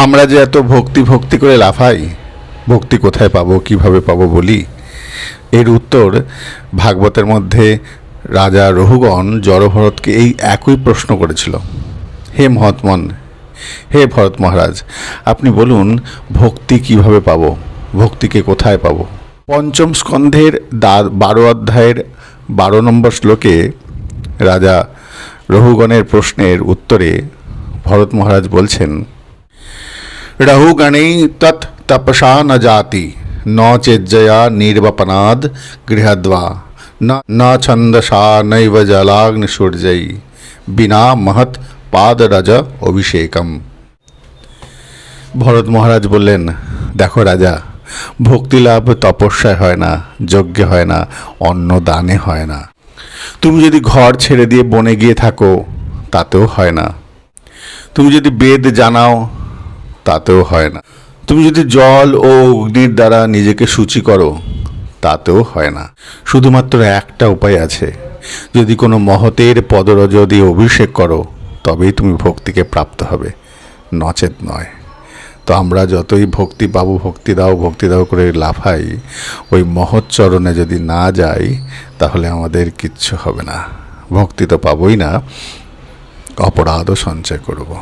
আমরা যে এত ভক্তি ভক্তি করে লাফাই, ভক্তি কোথায় পাবো, কীভাবে পাবো বলি? এর উত্তর ভাগবতের মধ্যে রাজা রঘুগণ জড়ভরতকে এই একই প্রশ্ন করেছিল। হে মহাত্মন, হে ভরত মহারাজ, আপনি বলুন, ভক্তি কীভাবে পাবো? ভক্তিকে কোথায় পাবো? পঞ্চম স্কন্ধের বারো অধ্যায়ের বারো নম্বর শ্লোকে রাজা রঘুগণের প্রশ্নের উত্তরে ভরত মহারাজ বলছেন তৎ তপসা ন জাতি ন চেজ্জয়া নির্বপনাদ গৃহদ্বা ন ন ছন্দসা নৈব জলাগ্নি সূর্যই বিনা মহৎ পাদরজ অভিষেকম ভরত মহারাজ বললেন দেখো রাজা ভক্তি লাভ তপস্যায় হয় না যজ্ঞে হয় না অন্ন দানে হয় না তুমি যদি ঘর ছেড়ে দিয়ে বনে গিয়ে থাকো, তাতেও হয় না। তুমি যদি বেদ জানাও তাতেও হয় না। তুমি যদি জল ও অগ্নির দ্বারা নিজেকে সূচি করো, তাতেও হয় না। শুধুমাত্র একটা উপায় আছে। যদি কোনো মহতের পদরজ দিয়ে অভিষেক করো, তবেই তুমি ভক্তিকে প্রাপ্ত হবে। নচেত নয়। তো আমরা যতই ভক্তি পাবো, ভক্তি দাও ভক্তি দাও করে লাফাই ওই মহৎ চরণে যদি না যাই, তাহলে আমাদের কিচ্ছু হবে না। ভক্তি তো পাবোই না। অপরাধও সঞ্চয় করব।